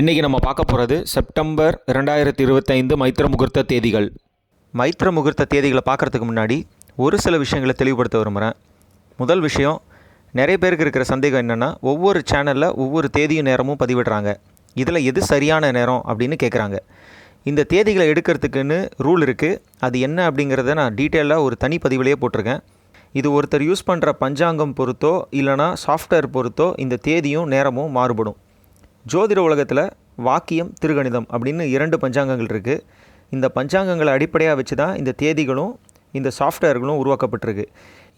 இன்றைக்கி நம்ம பார்க்க போகிறது செப்டம்பர் ரெண்டாயிரத்தி இருபத்தைந்து மைத்திர முகூர்த்த தேதிகள். மைத்திர முகூர்த்த தேதிகளை பார்க்குறதுக்கு முன்னாடி ஒரு சில விஷயங்களை தெளிவுபடுத்த விரும்புகிறேன் முதல் விஷயம் நிறைய பேருக்கு இருக்கிற சந்தேகம் என்னென்னா ஒவ்வொரு சேனலில் ஒவ்வொரு தேதியும் நேரமும் பதிவிடுறாங்க. இதில் எது சரியான நேரம் அப்படின்னு கேட்குறாங்க இந்த தேதிகளை எடுக்கிறதுக்குன்னு ரூல் இருக்குது அது என்ன அப்படிங்கிறத நான் டீட்டெயிலாக ஒரு தனி பதிவிலேயே போட்டிருக்கேன். இது ஒருத்தர் யூஸ் பண்ணுற பஞ்சாங்கம் பொறுத்தோ இல்லைனா சாஃப்ட்வேர் பொறுத்தோ இந்த தேதியும் நேரமும் மாறுபடும். ஜோதிட உலகத்தில் வாக்கியம் திருகணிதம் அப்படின்னு இரண்டு பஞ்சாங்கங்கள் இருக்குது இந்த பஞ்சாங்கங்களை அடிப்படையாக வச்சு தான் இந்த தேதிகளும் இந்த சாஃப்ட்வேர்களும் உருவாக்கப்பட்டிருக்கு.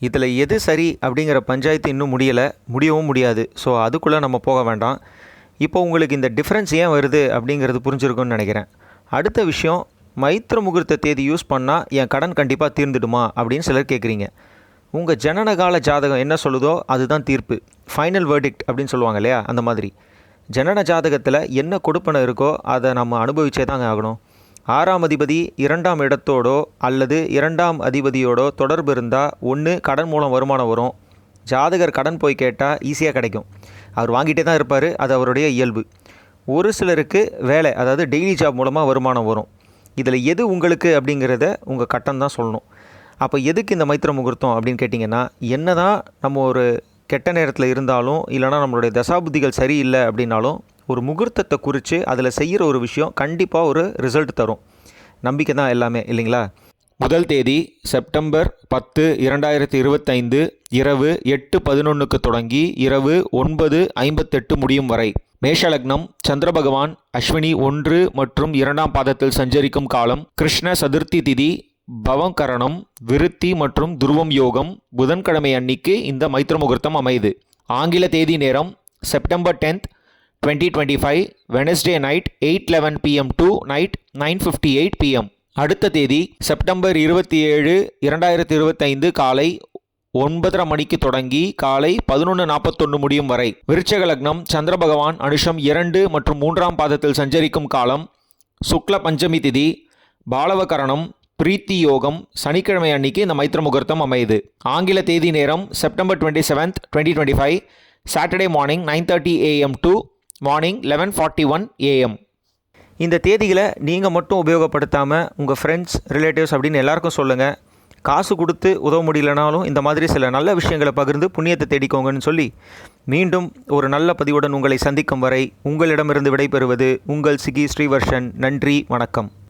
இதில் எது சரி அப்படிங்கிற பஞ்சாயத்து இன்னும் முடியலை முடியவும் முடியாது. ஸோ அதுக்குள்ளே நம்ம போக வேண்டாம். இப்போ உங்களுக்கு இந்த டிஃப்ரென்ஸ் ஏன் வருது அப்படிங்கிறது புரிஞ்சிருக்கும்னு நினைக்கிறேன். அடுத்த விஷயம் மைத்திர முகூர்த்த தேதி யூஸ் பண்ணால் என் கடன் கண்டிப்பாக தீர்ந்துடுமா அப்படின்னு சிலர் கேட்குறீங்க உங்கள் ஜனனகால ஜாதகம் என்ன சொல்லுதோ அதுதான் தீர்ப்பு. ஃபைனல் வேர்டிக்ட் அப்படின்னு சொல்லுவாங்க இல்லையா அந்த மாதிரி. ஜனன ஜாதகத்தில் என்ன கொடுப்பனை இருக்கோ அதை நம்ம அனுபவிச்சே தாங்க ஆகணும். ஆறாம் அதிபதி இரண்டாம் இடத்தோடோ அல்லது இரண்டாம் அதிபதியோடோ தொடர்பு இருந்தால் ஒன்று கடன் மூலம் வருமானம் வரும். ஜாதகர் கடன் போய் கேட்டால் ஈஸியாக கிடைக்கும். அவர் வாங்கிட்டே தான் இருப்பார். அது அவருடைய இயல்பு. ஒரு சிலருக்கு வேலை அதாவது டெய்லி ஜாப் மூலமாக வருமானம் வரும். இதில் எது உங்களுக்கு அப்படிங்கிறத உங்கள் கட்டம் தான் சொல்லணும். அப்போ எதுக்கு இந்த மைத்திர முகூர்த்தம் அப்படின்னு கேட்டிங்கன்னா என்ன தான் நம்ம ஒரு கெட்ட நேரத்தில் இருந்தாலும் இல்லைனா நம்மளுடைய தசாபுத்திகள் சரியில்லை அப்படின்னாலும் ஒரு முகூர்த்தத்தை குறித்து அதில் செய்கிற ஒரு விஷயம் கண்டிப்பாக ஒரு ரிசல்ட் தரும். நம்பிக்கை தான் எல்லாமே இல்லைங்களா? முதல் தேதி செப்டம்பர் பத்து இரண்டாயிரத்தி இருபத்தைந்து இரவு எட்டு பதினொன்றுக்கு தொடங்கி இரவு ஒன்பது ஐம்பத்தெட்டு முடியும் வரை. மேஷலக்னம் சந்திர பகவான் அஸ்வினி ஒன்று மற்றும் இரண்டாம் பாதத்தில் சஞ்சரிக்கும் காலம் கிருஷ்ண சதுர்த்தி திதி பவங்கரணம் விருத்தி மற்றும் துருவம் யோகம் புதன்கிழமை அன்னிக்கு இந்த மைத்திர முகூர்த்தம் அமையுது. ஆங்கில தேதி நேரம் September tenth twenty twenty five Wednesday night eight eleven PM to night nine fifty eight PM அடுத்த தேதி செப்டம்பர் இருபத்தி ஏழு இரண்டாயிரத்தி இருபத்தைந்து காலை ஒன்பதரை மணிக்கு தொடங்கி காலை பதினொன்று நாற்பத்தொன்று முடியும் வரை. விருச்சக லக்னம் சந்திர பகவான் அனுஷம் இரண்டு மற்றும் மூன்றாம் பாதத்தில் சஞ்சரிக்கும் காலம் சுக்ல பஞ்சமி திதி பாலவகரணம் பிரீத்தி யோகம் சனிக்கிழமை அன்னைக்கு இந்த மைத்திர முகூர்த்தம் அமையுது. ஆங்கில தேதி நேரம் September twenty seventh twenty twenty five Saturday morning nine thirty AM to morning eleven forty one AM இந்த தேதிகளை நீங்கள் மட்டும் உபயோகப்படுத்தாமல் உங்கள் ஃப்ரெண்ட்ஸ் ரிலேட்டிவ்ஸ் அப்படின்னு எல்லாருக்கும் சொல்லுங்கள் காசு கொடுத்து உதவ முடியலனாலும் இந்த மாதிரி சில நல்ல விஷயங்களை பகிர்ந்து புண்ணியத்தை தேடிக்கோங்கன்னு சொல்லி மீண்டும் ஒரு நல்ல பதிவுடன் உங்களை சந்திக்கும் வரை உங்களிடமிருந்து விடைபெறுவது உங்கள் சிகி ஸ்ரீவர்ஷன். நன்றி வணக்கம்.